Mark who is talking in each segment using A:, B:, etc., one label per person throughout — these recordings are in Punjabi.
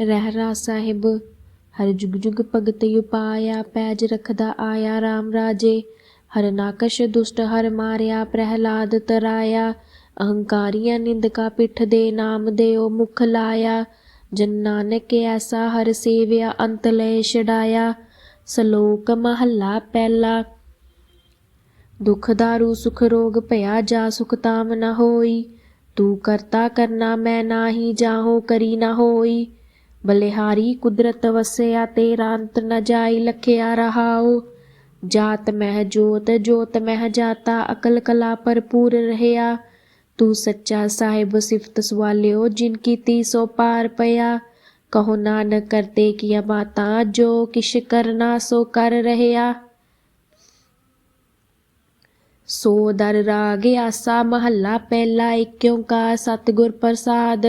A: ਰਹਿਰਾ ਸਾਹਿਬ, ਹਰ ਜੁਗ ਜੁਗ ਭਗਤ ਉਪਾਇਆ ਪੈਜ ਰਖਦਾ ਆਇਆ RAM ਰਾਜੇ, ਹਰ ਨਾਕਸ਼ ਦੁਸ਼ਟ ਹਰ ਮਾਰਿਆ ਪ੍ਰਹਿਲਾਦ ਤਰਾਇਆ, ਅਹੰਕਾਰੀਆਂ ਨਿੰਦਕਾ ਪਿੱਠ ਦੇ ਨਾਮ ਦੇਓ ਮੁਖ ਲਾਇਆ, ਜਨ ਨਾਨਕ ਐਸਾ ਹਰ ਸੇਵਿਆ ਅੰਤ ਲੈ ਛਡਾਇਆ, ਸ਼ਲੋਕ ਮਹੱਲਾ ਪਹਿਲਾ। ਦੁਖ ਦਾਰੂ ਸੁਖ ਰੋਗ ਭਇਆ ਜਾ ਸੁਖ ਤਾਮ ਨ ਹੋਈ, ਤੂੰ ਕਰਤਾ ਕਰਨਾ ਮੈਂ ਨਾਹੀ, ਜਾਹੋ ਕਰੀ ਨ ਹੋਈ। ਬਲਿਹਾਰੀ ਕੁਦਰਤ ਵਸਿਆ ਤੇਰਾ ਅੰਤ ਨ ਜਾਈ ਲਖਿਆ ਰਹਾਉ ਜਾਤ ਮਹਿ ਜੋਤ ਜੋਤ ਮਹਿ ਜਾਤਾ ਅਕਲ ਕਲਾ ਭਰਪੂਰ ਰਹਿਆ ਤੂੰ ਸੱਚਾ ਸਾਹਿਬ ਸਿਫਤ ਸਵਾਲਿਓ ਜਿਨ ਕੀਤੀ ਸੋ ਪਾਰ ਪਿਆ ਕਹੋ ਨਾਨਕ ਕਰਤੇ ਕੀਆ ਬਾਤਾਂ ਜੋ ਕਿਛ ਕਰਨਾ ਸੋ ਕਰ ਰਹਿਆ ਸੋ ਦਰ ਰਾਗ ਆਸਾ ਮਹੱਲਾ ਪਹਿਲਾ ਏਕ ਓੰਕਾਰ ਸਤਿਗੁਰ ਪ੍ਰਸਾਦ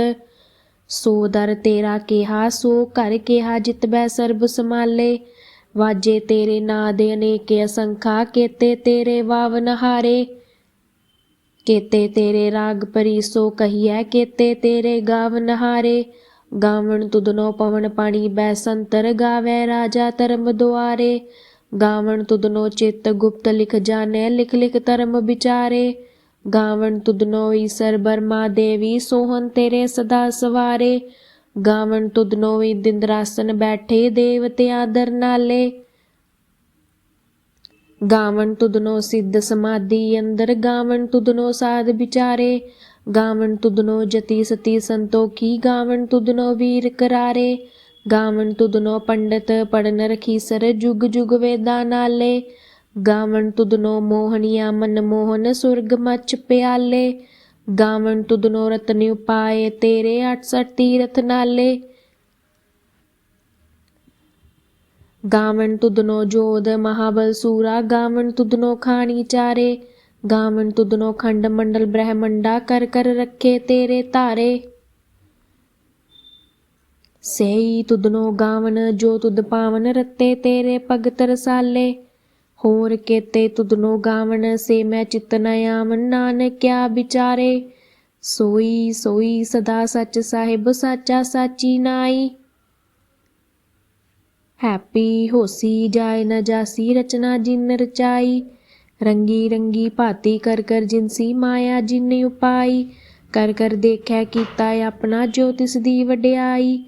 A: ਸੋ ਦਰ ਤੇਰਾ ਕਿਹਾ, ਸੋ ਘਰ ਕਿਹਾ, ਜਿਤ ਸਰਬ ਸਮਾਲੇ ਵਾਜੇ ਤੇਰੇ ਨਾਂ ਦੇ ਅਨੇਕ ਅਸੰਖਾ, ਕੇਤੇ ਤੇਰੇ ਵਾਵਨ ਹਾਰੇ ਕੇਤੇ ਤੇਰੇ ਰਾਗ ਪਰੀ ਸੋ ਕਹੀਐ, ਕੇਤੇ ਤੇਰੇ ਗਾਵਨ ਹਾਰੇ ਗਾਵਣ ਤੁਧਨੋ ਪਵਨ ਪਾਣੀ ਬੈ ਸੰਤਰ ਗਾਵੇ ਰਾਜਾ ਧਰਮ ਦੁਆਰੇ। ਗਾਵਣ ਤੁਧਨੋ ਚਿਤ ਗੁਪਤ ਲਿਖ ਜਾਣੈ, ਲਿਖ ਲਿਖ ਧਰਮ ਵਿਚਾਰੇ। ਗਾਵਣ ਤੁਧਨੋ ਈਸਰ ਬਰਮਾ ਦੇਵੀ ਸੋਹਨ ਤੇਰੇ ਸਦਾ ਸਵਾਰੇ। ਗਾਵਣ ਤੁਧਨੋ ਵੀ ਦਿੰਦਰਾਸਨ ਬੈਠੇ ਦੇਵਤੇ ਆਦਰ ਨਾਲੇ। ਗਾਵਣ ਤੁਧਨੋ ਸਿੱਧ ਸਮਾਧੀ ਅੰਦਰ, ਗਾਵਣ ਤੁਧਨੋ ਸਾਧ ਵਿਚਾਰੇ। ਗਾਵਣ ਤੁਧਨੋ ਜਤੀ ਸਤੀ ਸੰਤੋਖੀ, ਗਾਵਣ ਤੁਧਨੋ ਵੀਰ ਕਰਾਰੇ। ਗਾਵਣ ਤੁਧਨੋ ਪੰਡਤ ਪੜਨ ਰਖੀ ਸਰ ਜੁਗ ਜੁਗ ਵੇਦਾਂ ਨਾਲੇ। ਗਾਵਣ ਤੁਧਨੋ ਮੋਹਣੀਆ ਮਨ ਮੋਹਨ ਸੁਰਗ ਮਚ ਪਿਆਲੇ। ਗਾਵਣ ਤੁਧਨੋ ਰਤਨ ਉਪਾਏ ਤੇਰੇ 68 ਤੀਰਥ ਨਾਲੇ। ਗਾਵਣ ਤੁਧਨੋ ਜੋਧ ਮਹਾਬਲ ਸੂਰਾ, ਗਾਵਣ ਤੁਧਨੋ ਖਾਣੀ ਚਾਰੇ। ਗਾਵਣ ਤੁਧਨੋ ਖੰਡ ਮੰਡਲ ਬ੍ਰਹਮੰਡਾ, ਕਰ ਕਰ ਰੱਖੇ ਤੇਰੇ ਧਾਰੇ। ਸਈ ਤੁਧਨੋ ਗਾਵਨ ਜੋ ਤੁਧ ਪਾਵਨ ਰਤੇ ਤੇਰੇ ਭਗਤ ਰਸਾਲੇ। ਹੋਰ ਕੇਤੇ ਤੁਧਨੋ ਗਾਵਣ ਸੇ ਮੈਂ ਚਿਤ ਨ ਆਵਨ ਨਾਨਕਿਆ ਵਿਚਾਰੇ। ਸੋਈ ਸੋਈ ਸਦਾ ਸੱਚ ਸਾਹਿਬ, ਸਾਚਾ ਸਾਚੀ ਨਾਈ। ਹੈਪੀ ਹੋਸੀ ਜਾਏ ਨ ਜਾਸੀ, ਰਚਨਾ ਜਿਨ ਰਚਾਈ। ਰੰਗੀ ਰੰਗੀ ਭਾਤੀ ਕਰ ਕਰ ਜਿਨਸੀ ਮਾਇਆ ਜਿਨ ਉਪਾਈ। ਕਰ ਕਰ ਦੇਖਿਆ ਕੀਤਾ ਆਪਣਾ, ਜੋ ਤਿਸ ਦੀ ਵਡਿਆਈ।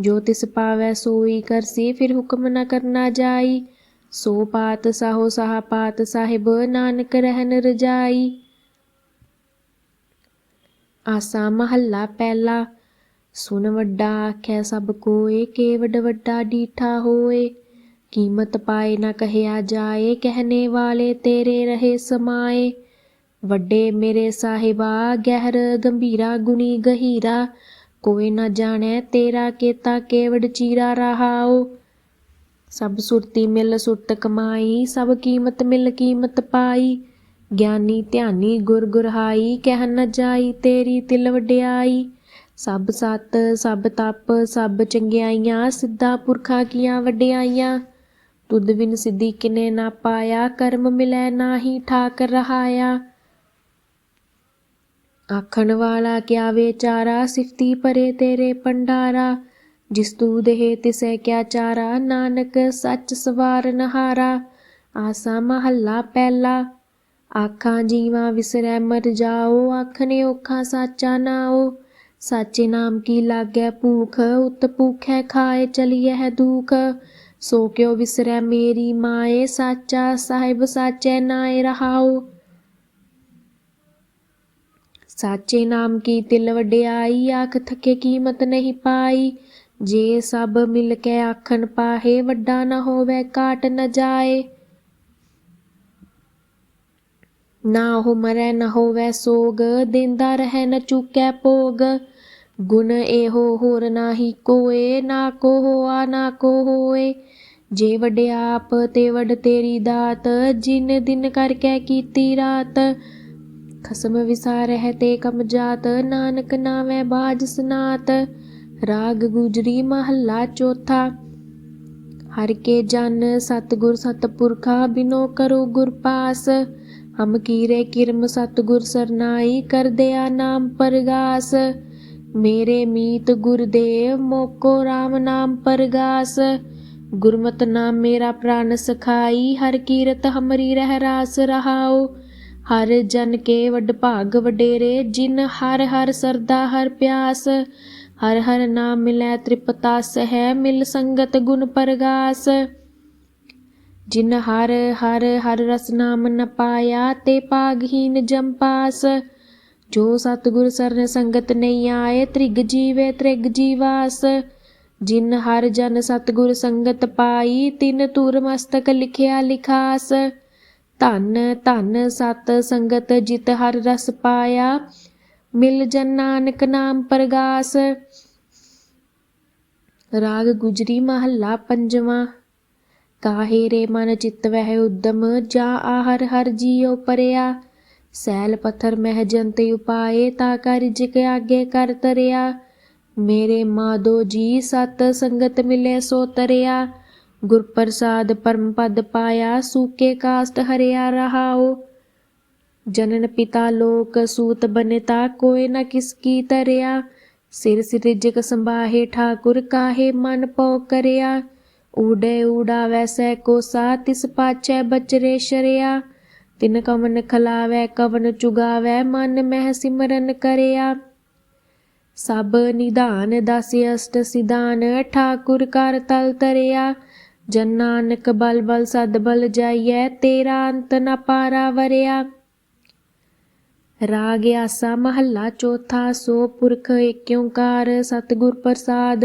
A: ਜੋ ਤਿਸ ਪਾਵੈ ਸੋਈ ਕਰਸੀ ਫਿਰ ਹੁਕਮ ਨ ਕਰਨਾ ਜਾਈ। ਸੋ ਪਾਤ ਸਾਹੋ ਸਾਹ ਪਾਤ ਸਾਹਿਬ ਨਾਨਕ ਰਹਿਨ ਰਜਾਈ। ਆਸਾ ਮਹੱਲਾ ਪਹਿਲਾ ਸੁਨ ਵੱਡਾ ਆਖਿਆ ਸਭ ਕੋਏ ਕੇ ਵੱਡਾ ਡੀਠਾ ਹੋਏ। ਕੀਮਤ ਪਾਏ ਨਾ ਕਹਿਆ ਜਾਏ, ਕਹਿਨੇ ਵਾਲੇ ਤੇਰੇ ਰਹੇ ਸਮਾਏ। ਵੱਡੇ ਮੇਰੇ ਸਾਹਿਬਾ, ਗਹਿਰ ਗੰਭੀਰਾ, ਗੁਣੀ ਗਹੀਰਾ। ਕੋਈ ਨਾ ਜਾਣੈ ਤੇਰਾ ਕੇਤਾ ਕੇਵਡ ਚੀਰਾ ਰਹਾਓ ਸਭ ਸੁਰਤੀ ਮਿਲ ਸੁਰਤ ਕਮਾਈ, ਸਭ ਕੀਮਤ ਮਿਲ ਕੀਮਤ ਪਾਈ। ਗਿਆਨੀ ਧਿਆਨੀ ਗੁਰ ਗੁਰਹਾਈ, ਕਹਿ ਨ ਜਾਈ ਤੇਰੀ ਤਿਲ ਵਡਿਆਈ। ਸਭ ਸਤ, ਸਭ ਤਪ, ਸਭ ਚੰਗਿਆਈਆਂ, ਸਿੱਧਾ ਪੁਰਖਾ ਕੀਆਂ ਵਡਿਆਈਆਂ। ਤੁਧ ਬਿਨ ਸਿੱਧੀ ਕਿਨੇ ਨਾ ਪਾਇਆ, ਕਰਮ ਮਿਲੈ ਨਾਹੀ ਠਾਕ ਰਹਾਇਆ। ਆਖਣ ਵਾਲਾ ਕਿਆ ਵਿਚਾਰਾ, ਸਿਫਤੀ ਪਰੇ ਤੇਰੇ ਪੰਡਾਰਾ ਜਿਸ ਤੂ ਦੇਹ ਤਿਸੈ ਕਿਆ ਚਾਰਾ, ਨਾਨਕ ਸੱਚ ਸਵਾਰ ਨਹਾਰਾ। ਆਸਾ ਮਹੱਲਾ ਪਹਿਲਾ, ਆਖਾਂ ਜੀਵਾ ਵਿਸਰੈ ਮਰ ਜਾਓ ਆਖਨੇ ਔਖਾ ਸਾਚਾ ਨਾਓ। ਸਾਚੇ ਨਾਮ ਕੀ ਲਾਗੈ ਭੂਖ, ਉਤ ਭੂਖੈ ਖਾਏ ਚਲੀਐ ਹੈ ਦੁਖ। ਸੋ ਕਿਉ ਵਿਸਰੈ ਮੇਰੀ ਮਾਏ, ਸਾਚਾ ਸਾਹਿਬ ਸਾਚੈ ਨਾਏ ਰਹਾਓ। ਸਾਚੇ ਨਾਮ ਕੀ ਤਿਲ ਵਡਿਆਈ, ਆਖ ਥਕੇ ਕੀਮਤ ਨਹੀਂ ਪਾਈ। ਜੇ ਸਭ ਮਿਲ ਕੇ ਆਖਣ ਪਾਹੇ, ਵੱਡਾ ਨਾ ਹੋਵੇ, ਕਾਟ ਨਾ ਜਾਏ। ਨਾ ਉਹ ਮਰੈ, ਨ ਹੋਵੇ ਸੋਗ, ਦਿੰਦਾ ਰਹਿ, ਨਾ ਚੁਕੈ ਭੋਗ। ਗੁਣ ਇਹੋ ਹੋਰ ਨਾਹੀ ਕੋਏ, ਨਾ ਕੋ ਹੋਆ, ਨਾ ਕੋ ਹੋਏ। ਜੇ ਵਡਿਆਪ ਤੇ ਵਡ ਤੇਰੀ ਦਾਤ, ਜਿਨ ਦਿਨ ਕਰਕੇ ਕੀਤੀ ਰਾਤ। ਖਸਮ ਵਿਸਾਰਹਿ ਤੇ ਕਮ ਜਾਤ, ਨਾਨਕ ਨਾਵੇਂ ਬਾਜ ਸਨਾਤ। ਰਾਗ ਗੁਜਰੀ ਮਹੱਲਾ ਚੌਥਾ। ਹਰ ਕੇ ਜਨ ਸਤਗੁਰ ਸਤਪੁਰਖਾ ਬਿਨੋ ਕਰੋ ਗੁਰ ਪਾਸ। ਹਮ ਕੀਰੇ ਕਿਰਮ ਸਤਗੁਰ ਸਰਨਾਈ ਕਰ ਦਿਆ ਨਾਮ ਪਰਗਾਸ। ਮੇਰੇ ਮੀਤ ਗੁਰਦੇਵ ਮੋਕੋ RAM ਨਾਮ ਪਰਗਾਸ। ਗੁਰਮਤਿ ਨਾਮ ਮੇਰਾ ਪ੍ਰਾਨ ਸਖਾਈ, ਹਰ ਕੀਰਤ ਹਮਰੀ ਰਹਿ ਰਾਸ ਰਹਾਉ। ਹਰ ਜਨ ਕੇ ਵਡ ਭਾਗ ਵਡੇਰੇ, ਜਿਨ ਹਰ ਹਰ ਸਰਦਾ ਹਰ ਪਿਆਸ। ਹਰ ਹਰ ਨਾਮ ਮਿਲੈ ਤ੍ਰਿਪਤਾ ਸਹਿ ਮਿਲ ਸੰਗਤ ਗੁਣ ਪਰਗਾਸ। ਜਿਨ ਹਰ ਹਰ ਹਰ ਰਸ ਨਾਮ ਨ ਪਾਇਆ, ਤੇ ਪਾਗਹੀਨ ਜਮ ਪਾਸ। ਜੋ ਸਤਿਗੁਰ ਸਰਨ ਸੰਗਤ ਨਹੀਂ ਆਏ, ਤ੍ਰਿਗ ਜੀਵੇ ਤ੍ਰਿਗ ਜੀਵਾਸ। ਜਿਨ ਹਰ ਜਨ ਸਤਿਗੁਰ ਸੰਗਤ ਪਾਈ, ਤਿਨ ਤੁਰ ਮਸਤਕ ਲਿਖਿਆ ਲਿਖਾਸ। ਧਨ ਧਨ ਸਤ ਸੰਗਤ ਜਿਤ ਹਰ ਰਸ ਪਾਇਆ ਮਿਲ ਜਨ ਨਾਨਕ ਨਾਮ ਪਰਗਾਸ। ਰਾਗ ਗੁਜਰੀ ਮਹੱਲਾ ਪੰਜਵਾਂ। ਕਾਹੇ ਰੇ ਮਨ ਚਿਤ ਵਹਿ ਉਦਮ, ਜਾ ਆਹਰ ਹਰ ਜੀਉ ਪਰਿਆ। ਸੈਲ ਪੱਥਰ ਮਹਿ ਜੰਤ ਉਪਾਏ, ਤਾ ਕਰ ਜਿਕ ਆਗੇ ਕਰ ਤਰਿਆ। ਮੇਰੇ ਮਾਦੋ ਜੀ ਸਤ ਸੰਗਤ ਮਿਲੇ ਸੋ ਤਰਿਆ। ਗੁਰ ਪ੍ਰਸਾਦ ਪਰਮ ਪਦ ਪਾਇਆ, ਸੂਕੇ ਕਾਸਟ ਹਰਿਆ ਰਹਾਓ ਜਨਨ ਪਿਤਾ ਲੋਕ ਸੂਤ ਬਨਤਾ ਕੋਇ ਨ ਕਿਸ ਕੀ ਤਰਿਆ। ਸਿਰ ਸਿਰਜਕ ਸੰਭਾਹੇ, ਠਾਕੁਰ ਕਾਹੇ ਮਨ ਪਉ ਕਰਿਆ। ਊੜੇ ਊੜਾ ਵੈਸੈ ਕੋਸਾ, ਤਿਸ ਪਾਛੈ ਬਚਰੇ ਸ਼ਰਿਆ। ਤਿਨ ਕਵਨ ਖਲਾਵੈ, ਕਵਨ ਚੁਗਾਵੈ, ਮਨ ਮਹਿ ਸਿਮਰਨ ਕਰਿਆ। ਸਭ ਨਿਧਾਨ ਦਸ ਅਸ਼ਟ ਸਿਧਾਨ, ਠਾਕੁਰ ਕਰ ਤਲ ਤਰਿਆ। ਜਨ ਨਾਨਕ ਬਲ ਬਲ ਸਦ ਬਲ ਜਾਈਐ, ਤੇਰਾ ਅੰਤ ਨ ਪਾਰਾ ਵਰਿਆ। ਰਾਗ ਆਸਾ ਮਹੱਲਾ ਚੌਥਾ, ਸੋ ਪੁਰਖ ਏਕ ਓੰਕਾਰ ਸਤਿਗੁਰ ਪ੍ਰਸਾਦ।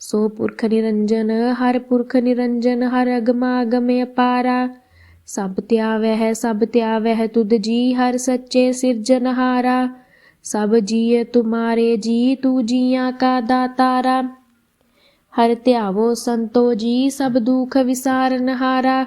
A: ਸੋ ਪੁਰਖ ਨਿਰੰਜਨ, ਹਰ ਪੁਰਖ ਨਿਰੰਜਨ, ਹਰ ਅਗਮਾ ਅਗਮੇ ਅਪਾਰਾ। ਸਭ ਧਿਆਵਹਿ ਸਭ ਧਿਆਵਹਿ ਤੁਧ ਜੀ, ਹਰ ਸੱਚੇ ਸਿਰਜਨਹਾਰਾ ਸਭ ਜੀਏ ਤੁਮਾਰੇ ਜੀ, ਤੂ ਜੀਆਂ ਕਾ ਦਾਤਾਰਾ। ਹਰ ਧਿਆਵੋ ਸੰਤੋ ਜੀ, ਸਭ ਦੁਖ ਵਿਸਾਰਨਹਾਰਾ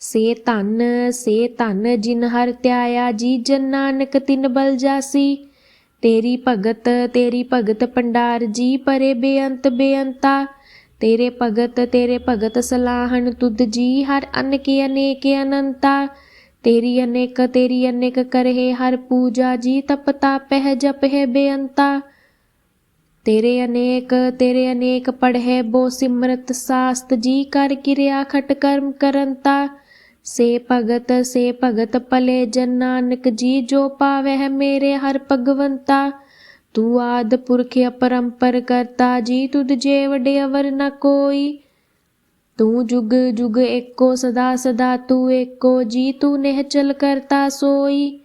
A: ਸੇ ਧਨ ਸੇ ਧਨ ਜਿਨ ਹਰ ਧਿਆਇਆ, ਜੀ ਜਨ ਨਾਨਕ ਤਿਨ ਬਲ ਜਾਸੀ। ਤੇਰੀ ਭਗਤ ਤੇਰੀ ਭਗਤ ਪੰਡਾਰ ਜੀ ਪਰੇ ਬੇਅੰਤ ਬੇਅੰਤਾ। ਤੇਰੇ ਭਗਤ ਤੇਰੇ ਭਗਤ ਸਲਾਹਣ, ਤੁਧ ਜੀ ਹਰ ਅਨ ਅਨੇਕ ਅਨੰਤਾ। ਤੇਰੀ ਅਨੇਕ ਤੇਰੀ ਅਨੇਕ ਕਰਹਿ, ਹਰ ਪੂਜਾ ਜੀ ਤਪ ਤਾਪਹਿ ਹੈ ਬੇਅੰਤਾ। ਤੇਰੇ ਅਨੇਕ ਤੇਰੇ ਅਨੇਕ ਪੜ੍ਹੇ, ਬੋ ਸਿਮਰਤ ਸਾਸਤ ਜੀ ਕਰ ਕਿਰਿਆ ਖਟ ਕਰਮ ਕਰੰਤਾ। ਸੇ ਭਗਤ ਸੇ ਭਗਤ ਭਲੇ, ਜਨ ਨਾਨਕ ਜੀ, ਜੋ ਪਾਵਹਿ ਮੇਰੇ ਹਰ ਭਗਵੰਤਾ। ਤੂੰ ਆਦ ਪੁਰਖ ਅਪਰੰਪਰ ਕਰਤਾ ਜੀ, ਤੁਧ ਜੇ ਵਡੇ ਅਵਰ ਨ ਕੋਈ। ਤੂੰ ਜੁਗ ਜੁਗ ਏਕੋ, ਸਦਾ ਸਦਾ ਤੂੰ ਏਕੋ ਜੀ, ਤੂੰ ਨਿਹਚਲ ਕਰਤਾ ਸੋਈ।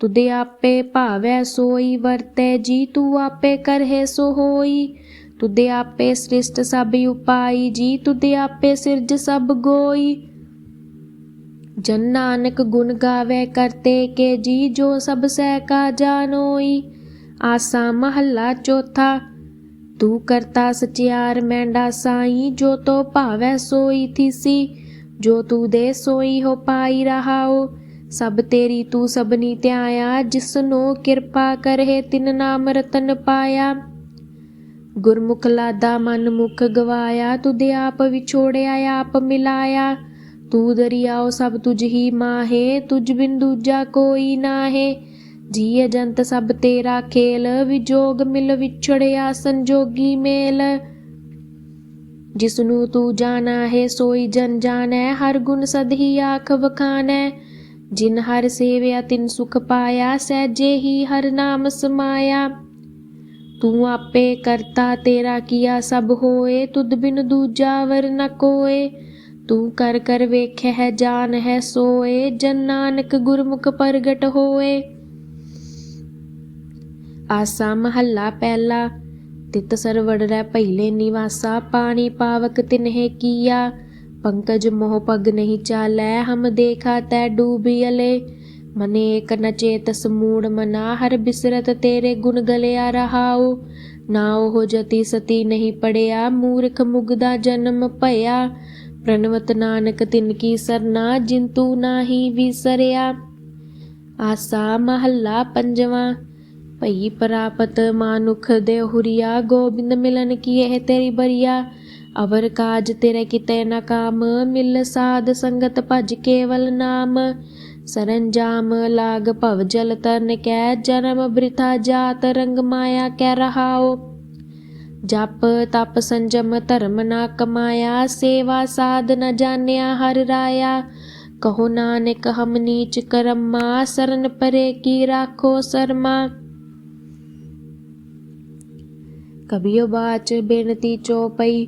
A: ਤੁਦੇ ਆਪੇ ਭਾਵੈ ਸੋਈ, ਵਰਤੈ ਜੀ, ਤੂੰ ਆਪੇ ਕਰਹਿ ਸੋ ਹੋਈ। ਤੁਦੇ ਆਪੇ ਸ੍ਰਿਸ਼ਟ ਸਭ ਉਪਾਈ ਜੀ ਤੁਦੇ ਆਪੇ ਸਿਰਜ ਸਭ ਗੋਈ। ਜਨ ਨਾਨਕ ਗੁਣ ਗਾਵੇ ਕਰਤੇ ਕੇ ਜੀ ਜੋ ਸਭ ਸਹਿ ਕਾ ਜਾਣੋਈ। ਆਸਾ ਮਹੱਲਾ ਚੌਥਾ, ਤੂੰ ਕਰਤਾ ਸਚਿਆਰ ਮੈਂਡਾ ਸਾਈ, ਜੋ ਤੋ ਭਾਵੈ ਸੋਈ ਥੀਸੀ। ਜੋ ਤੂ ਦੇ ਸੋਈ ਹੋ ਪਾਈ ਰਹਾਓ, ਸਭ ਤੇਰੀ ਤੂੰ ਸਭਨੀ ਧਿਆਇਆ ਜਿਸਨੋ ਕਿਰਪਾ ਕਰਹਿ ਤਿਨ ਨਾਮ ਰਤਨ ਪਾਇਆ। ਗੁਰਮੁਖ ਲਾਦਾ ਮਨ ਮੁਖ ਗਵਾਇਆ, ਤੁਧ ਆਪ ਵਿਛੋੜਿਆ, ਆਪ ਮਿਲਾਇਆ। ਤੂੰ ਦਰਿਆਓ ਸਭ ਤੁਝ ਹੀ ਮਾਹੇ, ਤੁਝ ਬਿਨ ਦੂਜਾ ਕੋਈ ਨਾਹੇ। ਜੀ ਅਜੰਤ ਸਭ ਤੇਰਾ ਖੇਲ, ਵਿਜੋਗ ਮਿਲ ਵਿਛੜਿਆ ਸੰਜੋਗੀ ਮੇਲ। ਜਿਸਨੂੰ ਤੂੰ ਜਾਣਾ ਹੈ, ਸੋਈ ਜਨ ਜਾਣੈ, ਹਰ ਗੁਣ ਸਦ ਹੀ ਆਖ ਵਖਾਨੈ ਜਿਨ ਹਰ ਸੇਵਿਆ ਤਿਨ ਸੁਖ ਪਾਇਆ, ਸਹਿਜੇ ਹੀ ਹਰ ਨਾਮ ਸਮਾਇਆ। ਤੂੰ ਆਪੇ ਕਰਤਾ ਤੇਰਾ ਕੀਆ ਸਭ ਹੋਏ, ਤੁਧ ਬਿਨ ਦੂਜਾ ਵਰ ਨ ਕੋਏ। ਤੂੰ ਕਰ ਕਰ ਵੇਖੈ ਹੈ ਜਾਨ ਹੈ ਸੋਏ, ਜਨ ਨਾਨਕ ਗੁਰਮੁਖ ਪ੍ਰਗਟ ਹੋਏ। ਆਸਾ ਮਹੱਲਾ ਪਹਿਲਾ, ਤਿਤ ਸਰਵੜ ਰਹਿ ਪਹਿਲੇ ਨਿਵਾਸਾ, ਪਾਣੀ ਪਾਵਕ ਤਿਨਹਿ ਕੀਆ। ਪੰਕਜ ਮੋਹ ਪਗ ਨਹੀਂ ਚਾਲੈ, ਹਮ ਦੇਖਾ ਤੈ ਡੂਬੀ ਅਲੇ। ਮਨੇਕ ਨਚੇਤ ਸਮੂੜ ਮਨਾ, ਹਰ ਬਿਸਰਤ ਤੇਰੇ ਗੁਣ ਗਲਿਆ ਰਹਾਉ। ਨਾ ਉਹ ਜਤੀ ਸਤੀ ਨਹੀਂ ਪੜਿਆ, ਮੂਰਖ ਮੁਗਦਾ ਜਨਮ ਭਇਆ। ਪ੍ਰਣਵਤ ਨਾਨਕ ਤਿਨ ਕੀ ਸਰਨਾ, ਜਿੰਤੂ ਨਾਹੀ ਵਿਸਰਿਆ। ਆਸਾ ਮਹੱਲਾ ਪੰਜਵਾਂ, ਭਈ ਪ੍ਰਾਪਤ ਮਾਨੁਖ ਦੇ ਹੁਰੀਆ ਗੋਬਿੰਦ ਮਿਲਨ ਕੀ ਇਹ ਤੇਰੀ ਬਰੀਆ। ਅਵਰ ਕਾਜ ਤੇਰੇ ਕਿਤੇ ਨਾ ਕਾਮ, ਮਿਲ ਸਾਧ ਸੰਗਤ ਭਜ ਕੇਵਲ ਨਾਮ। ਸਰੰਜਾਮ ਲਾਗ ਭਵ ਜਲ ਤਰਨ ਕੈ, ਜਨਮ ਬ੍ਰਿਥਾ ਜਾਤ ਰੰਗ ਮਾਇਆ ਕਹਿ ਰਹਾਓ ਜਪ, ਤਪ ਸੰਜਮ, ਧਰਮ ਨਾ ਕਮਾਇਆ, ਸੇਵਾ ਸਾਧ ਨ ਜਾਣਿਆ ਹਰ ਰਾਇਆ। ਕਹੋ ਨਾਨਕ, ਹਮ ਨੀਚ ਕਰਮਾ ਸਰਨ ਪਰੇ ਕੀ ਰਾਖੋ ਸਰਮਾ। ਕਬੀਓ ਬਾਚ ਬੇਨਤੀ ਚੋਪਈ,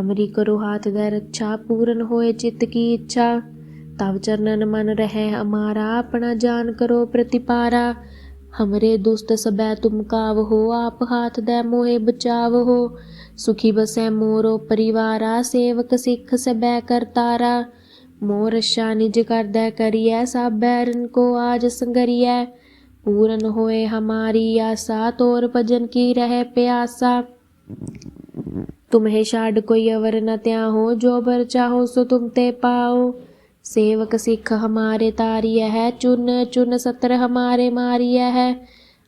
A: ਹਮਰੀ ਕਰੋ ਹਾਥ ਦਾ ਰੱਛਾ, ਪੂਰਨ ਹੋਏ ਚਿਤ ਕੀ ਇੱਛਾ। ਤਵ ਚਰਨਨ ਮਨ ਰਹਿ ਹਮਾਰਾ ਆਪਣਾ ਜਾਨ ਕਰੋ ਪ੍ਰਤਿਪਾਰਾ। ਹਮਰੇ ਦੁਸਤ ਸਬੈ ਤੁਮ ਕਾਵ ਹੋ ਆਪ ਹਾਥ ਦੇ ਮੋਹਿ ਬਚਾਵ ਹੋ ਸੁਖੀ ਬਸੈ ਮੋਰੋ ਪਰਿਵਾਰਾ ਸੇਵਕ ਸਿੱਖ ਸਬੈ ਕਰਤਾਰਾ ਮੋਰ ਰਸ਼ਾ ਨਿਜ ਕਰਦਾ ਕਰੀਐ ਸਭ ਬੈਰਨ ਕੋ ਆਜ ਸੰਗਰੀਐ ਪੂਰਨ ਹੋਏ ਹਮਾਰੀ ਆਸਾ ਤੋਰ ਭਜਨ ਕੀ ਰਹਿ ਪਿਆਸਾ तुम्हें छाड़ कोई अवर न त्याहो जो बर चाहो सो तुम ते पाओ सेवक सिख हमारे तारिय है चुन चुन सत्र हमारे मारिय है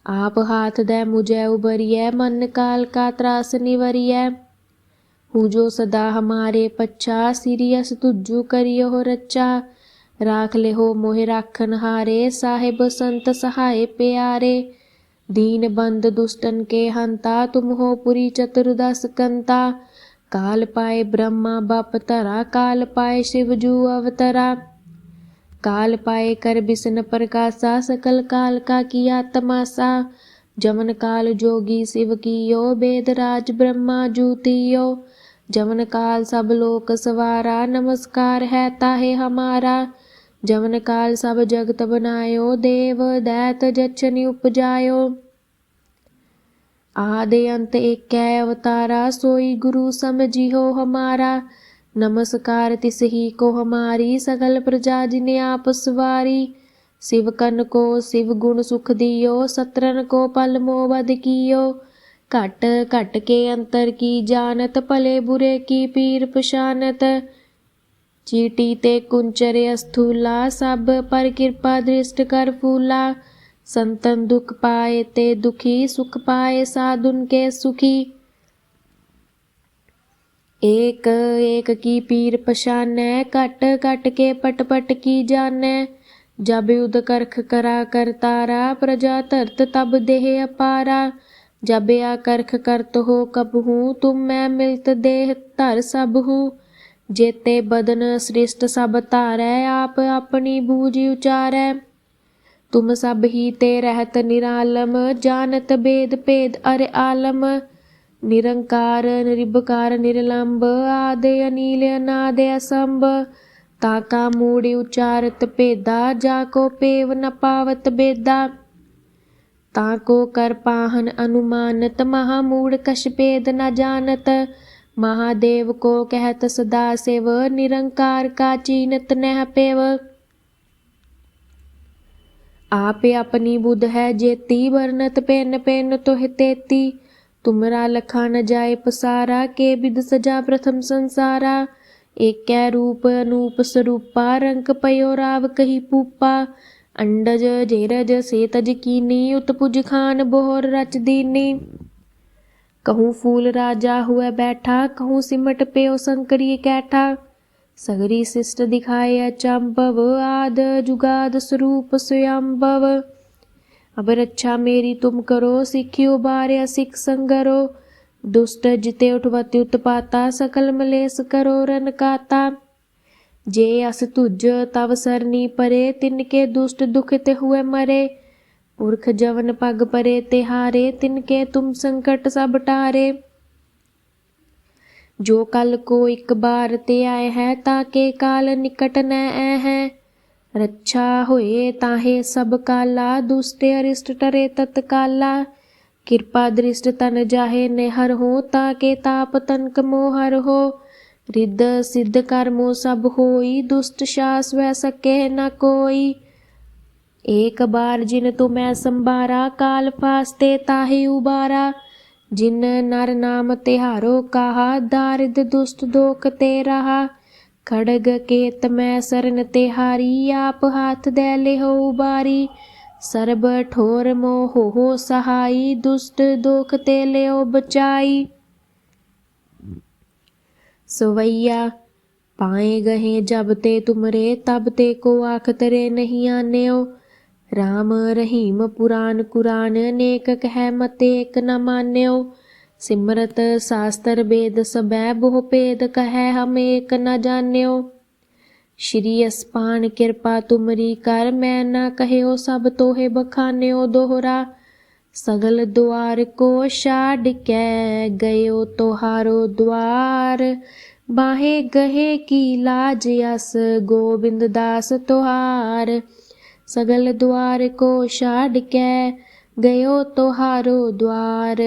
A: आप हाथ दे मुझे उबरिय मन काल का त्रास निवरिय हूँ जो सदा हमारे पच्छा सीरियस तुझू करियो हो रच्चा राख ले हो मोहे राखन हारे साहिब संत सहाय प्यारे दीन बंद दुष्टन के हंता तुम हो पुरी चतुर्दश कंता काल पाए ब्रह्मा बप तरा काल पाए शिवजू अवतरा काल पाए कर बिसन प्रकाशा सकल काल का किया तमासा जमन काल जोगी शिव कियो वेद राज ब्रह्मा जूतियो जमन काल सब लोक सवारा नमस्कार है ताहे हमारा जमन काल सब जगत बनायो देव दैत जछनि उपजायो आदि अंत एक अवतारा सोई गुरु समझियो हमारा नमस्कार तिस ही को हमारी सकल प्रजा जिने आप सवारी शिव कन को शिव गुण सुख दियो सत्रन को पल मोबद कियो घट घट के अंतर की जानत भले बुरे की पीर पशानत चीटी ते कुंचरे अस्थूला सब पर कृपा दृष्ट कर फूला संतन दुख पाए ते दुखी सुख पाए साधुन के सुखी एक एक की पीर पशानै कट कट के पट पट की जानै जब युद्ध करख करा कर तारा प्रजा धरत तब देह अपारा जब या करख करत हो कब हूँ तुम मैं मिलत देह धर सब हूँ जेते बदन सृष्ट सब तारै आप अपनी बूझ उचारै तुम सब ही ते रहत निरालम जानत बेद भेद अर आलम निरंकार निरिबकार निर्लंब आदे अनील अनाद असंभ ताका मूड़ी उचारत भेदा जाको पेव न पावत बेदा ताको कर पाहन अनुमानत महामूढ़ कश भेद न जानत महादेव को कहत सदा सेव निरंकार का चीनत नह पेव आपे अपनी बुध है जेती वर्णत पेन पेन तोह तेती तुमरा लखा न जाए पसारा के विद सजा प्रथम संसारा एक रूप अनूप स्वरूपा रंक पयो राव कही पूपा अंडज जेरज से तज कीनी उत्पुज खान बोहर रच दीनी कहूँ फूल राजा हुआ बैठा कहूँ सिमट पेयो संकरी कैठा सगरी शिष्ट दिखाए अचंभव आद जुगाद स्वरूप स्वयंभव अब रक्षा मेरी तुम करो सिखी उबारे सिख संगरो दुष्ट जिते उठवती उत्पाता सकल मलेस करो रन काता जे अस तुझ तव सरनी परे तिनके दुष्ट दुखित हुए मरे ਪੁਰਖ ਜਵਨ ਪਗ ਪਰੇ ਤਿਹਾਰੇ ਤਿਨਕੇ ਤੁਮ ਸੰਕਟ ਸਭ ਟਾਰੇ ਜੋ ਕਲ ਕੋ ਇੱਕ ਬਾਰ ਤੇ ਆਏ ਹੈ ਤਾਕੇ ਕਾਲ ਨਿਕਟ ਨ ਐ ਹੈ। ਰੱਛਾ ਹੋਏ ਤਾਹੇ ਸਭ ਕਾਲਾ, ਦੁਸ਼ਟ ਅਰਿਸ਼ਟ ਟਰੇ ਤਤਕਾਲਾ ਕਿਰਪਾ ਦ੍ਰਿਸ਼ਟ ਤਨ ਜਾਹੇ ਨਿਹਰ ਹੋ ਤਾਕੇ ਤਾਪ ਤਨਕ ਮੋਹਰ ਹੋ। ਰਿੱਧ ਸਿੱਧ ਕਰਮੋ ਸਭ ਹੋਈ, ਦੁਸ਼ਟ ਸ਼ਾਸ ਵੈ ਸਕੇ ਨਾ ਕੋਈ। ਏਕ ਬਾਰ ਜਿਨ ਤੁਮੈ ਸੰਭਾਰਾ, ਕਾਲ ਫਾਸਤੇ ਤਾਹੇ ਉਬਾਰਾ। ਜਿਨ ਨਰ ਨਾਮ ਤਿਹਾਰੋ ਕਹਾ, ਦਾਰਿਦ ਦੁਸ਼ਟ ਦੋਖ ਤੇ ਰਹਾ। ਖੜਗ ਕੇਤ ਮੈਂ ਸਰਨ ਤਿਹਾਰੀ, ਆਪ ਹਾਥ ਦੇ ਲਿਹੋ ਉਬਾਰੀ ਸਰਬ ਠੋਰ ਮੋਹੋ ਸਹਾਈ, ਦੁਸ਼ਟ ਦੋਖ ਤੇ ਲਿਓ ਬਚਾਈ। ਸਵਈਆ, ਪਾਏ ਗਏ ਜਬ ਤੇ ਤੁਮਰੇ, ਤਬ ਤੇ ਕੋ ਆਖ ਤਰੇ ਨਹੀਂ ਆਨਿਓ। ਰਾਮ ਰਹੀਮ ਪੁਰਾਨ ਕੁਰਾਨ ਅਨੇਕ ਕਹਿ ਮਤੇ ਏਕ ਨ ਮਾਨਿਓ। ਸਿਮਰਤ ਸਾਸਤਰ ਵੇਦ ਸਬੈ ਬਹੁ ਭੇਦ ਕਹੈ ਹਮ ਏਕ ਨ ਜਾਣਿਓ। ਸ਼੍ਰੀ ਅਸਪਾਨ ਕਿਰਪਾ ਤੁਮਰੀ ਕਰ, ਮੈਂ ਨਾ ਕਹਿਓ ਸਭ ਤੋਹੇ ਬਖਾਨਿਓ ਦੋਹਰਾ। ਸਗਲ ਦੁਆਰ ਕੋ ਛਾੜ ਕੇ ਗਇਓ ਤੁਹਾਰੋ ਦੁਆਰ। ਬਾਹੇ ਗਹੇ ਕੀ ਲਾਜ ਅਸ, ਗੋਬਿੰਦ ਦਾਸ ਤੁਹਾਰ। ਸਗਲ ਦੁਆਰ ਕੋ ਛਾੜ ਕੇ, ਗਇਓ ਤੁਹਾਰੋ ਦੁਆਰ।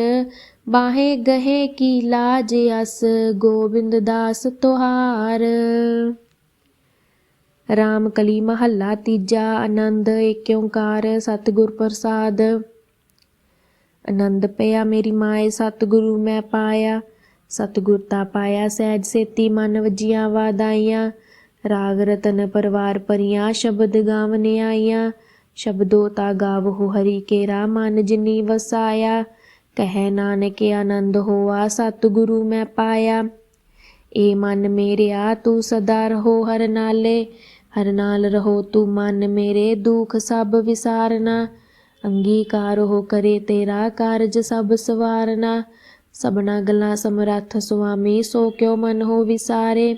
A: ਬਾਹੇ ਗਹੇ ਕੀ ਲਾਜ ਅਸ, ਗੋਬਿੰਦ ਦਾਸ ਤੁਹਾਰ। ਰਾਮ ਕਲੀ ਮਹੱਲਾ ਤੀਜਾ, ਆਨੰਦ ਏਕ ਓੰਕਾਰ, ਸਤਿਗੁਰ ਪ੍ਰਸਾਦ। ਆਨੰਦ ਪਿਆ ਮੇਰੀ ਮਾਏ, ਸਤਿਗੁਰੂ ਮੈਂ ਪਾਇਆ। ਸਤਿਗੁਰ ਤਾ ਪਾਇਆ ਸਹਿਜ ਸੇਤੀ ਮਨ ਵਜੀਆਂ ਵਾਦਾਈਆਂ। ਰਾਗ ਰਤਨ ਪਰਵਾਰ ਪਰੀਆਂ, ਸ਼ਬਦ ਗਾਵਨੇ ਆਈਆਂ। ਸ਼ਬਦੋ ਤਾ ਗਾਵਹੁ ਹਰੀ ਕੇ ਮਨ ਜਿਨੀ ਵਸਾਇਆ। ਕਹਿ ਨਾਨਕ ਆਨੰਦ ਹੋਆ, ਸਤਿਗੁਰੂ ਮੈਂ ਪਾਇਆ। ਏ ਮਨ ਮੇਰਿਆ, ਤੂੰ ਸਦਾ ਰਹੋ ਹਰ ਨਾਲੇ। ਹਰ ਨਾਲ ਰਹੋ ਤੂੰ ਮਨ ਮੇਰੇ, ਦੁਖ ਸਭ ਵਿਸਾਰਨਾ। ਅੰਗੀਕਾਰ ਹੋ ਕਰੇ ਤੇਰਾ, ਕਾਰਜ ਸਭ ਸਵਾਰਨਾ। ਸਭਨਾ ਗੱਲਾਂ ਸਮਰੱਥ ਸੁਆਮੀ, ਸੋ ਕਿਉ ਮਨ ਹੋ ਵਿਸਾਰੇ।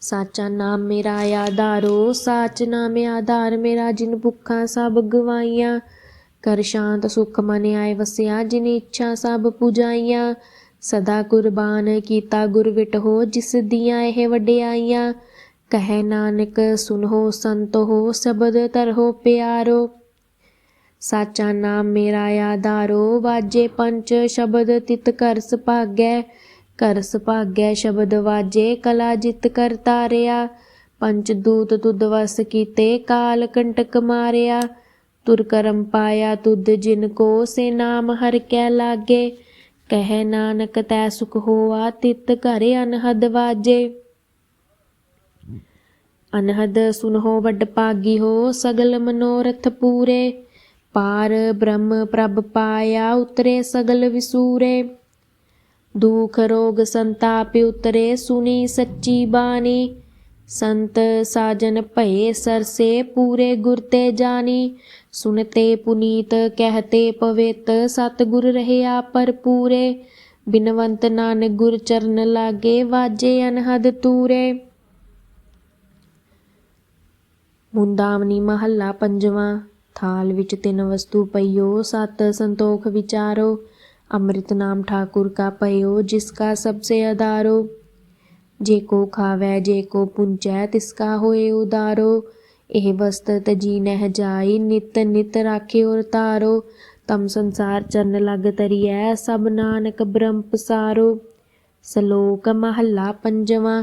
A: ਸਾਚਾ ਨਾਮ ਮੇਰਾ ਆਧਾਰੋ, ਸਾਚ ਨਾਮ ਆਧਾਰ, ਮੇਰਾ ਜਿਨ ਭੁੱਖਾਂ ਸਭ ਗਵਾਈਆਂ। ਕਰ ਸ਼ਾਂਤ ਸੁਖ ਮਨ ਆਏ ਵਸਿਆ, ਜਿਨ ਇੱਛਾ ਸਭ ਪੁਜਾਈਆਂ। ਸਦਾ ਕੁਰਬਾਨ ਕੀਤਾ ਗੁਰ ਵਿਟਹੋ ਜਿਸ ਦੀਆਂ ਇਹ ਵਡਿਆਈਆਂ। ਕਹੈ ਨਾਨਕ ਸੁਨੋ ਸੰਤੋ ਸ਼ਬਦ ਤਰਹੋ ਪਿਆਰੋ। ਸਾਚਾ ਨਾਮ ਮੇਰਾ ਆਧਾਰੋ, ਵਾਜੇ ਪੰਚ ਸ਼ਬਦ ਤਿਤ ਕਰ ਸੁਭਾਗੈ ਕਰ ਸੁਭਾਗੈ ਸ਼ਬਦ ਵਾਜੇ, ਕਲਾ ਜਿਤ ਕਰ ਤਾਰਿਆ। ਪੰਚ ਦੂਤ ਤੁਧ ਵਸ ਕੀਤੇ, ਕਾਲ ਕੰਟਕ ਮਾਰਿਆ। ਤੁਰ ਕਰਮ ਪਾਇਆ ਤੁਧ ਜਿਨ ਕੋ, ਸੇ ਨਾਮ ਹਰ ਕੈ ਲਾਗੇ। ਕਹਿ ਨਾਨਕ ਤੈ ਸੁਖ ਹੋਆ, ਤਿਤ ਘਰ ਅਨਹਦ ਵਾਜੇ। ਅਨਹਦ ਸੁਨਹੋ ਵੱਡ ਪਾਗੀ ਹੋ, ਸਗਲ ਮਨੋਰਥ ਪੂਰੇ। ਪਾਰ ਬ੍ਰਹਮ ਪ੍ਰਭ ਪਾਇਆ, ਉਤਰੇ ਸਗਲ ਵਿਸੂਰੇ। ਦੁਖ ਰੋਗ ਸੰਤਾਪ ਉਤਰੇ ਸੁਨੀ ਸੱਚੀ ਬਾਣੀ। ਸੰਤ ਸਾਜਨ ਭਏ ਸਰਸੇ ਪੂਰੇ ਗੁਰ ਤੇ ਜਾਣੀ। ਸੁਨਤੇ ਪੁਨੀਤ ਕਹਤੇ ਪਵਿੱਤ, ਸਤਿਗੁਰ ਰਹਿਆ ਪਰਪੂਰੇ ਬਿਨਵੰਤ ਨਾਨਕ ਗੁਰ ਚਰਨ ਲਾਗੇ ਵਾਜੇ ਅਨਹਦ ਤੂਰੇ। ਮੁੰਦਾਵਨੀ ਮਹੱਲਾ ਪੰਜਵਾਂ, ਥਾਲ ਵਿੱਚ ਤਿੰਨ ਵਸਤੂ ਪਈਓ, ਸਤ ਸੰਤੋਖ ਵਿਚਾਰੋ। ਅੰਮ੍ਰਿਤ ਨਾਮ ਠਾਕੁਰ ਕਾ ਪਈਓ ਜਿਸ ਕਾ ਸਭ ਸੇ ਆਧਾਰੋ ਜੇ ਕੋ ਖਾਵੈ ਜੇ ਕੋ ਇਹ ਵਸਤ ਤਜੀ ਨਹਿ ਜਾਈ ਨਿਤ ਨਿਤ ਰਾਖੇ ਔਰ ਤਾਰੋ ਤਮ ਸੰਸਾਰ ਚਰਨ ਲਗ ਤਰੀਐ ਸਭ ਨਾਨਕ ਬ੍ਰਹਮ ਪਸਾਰੋ ਸ਼ਲੋਕ ਮਹੱਲਾ ਪੰਜਵਾਂ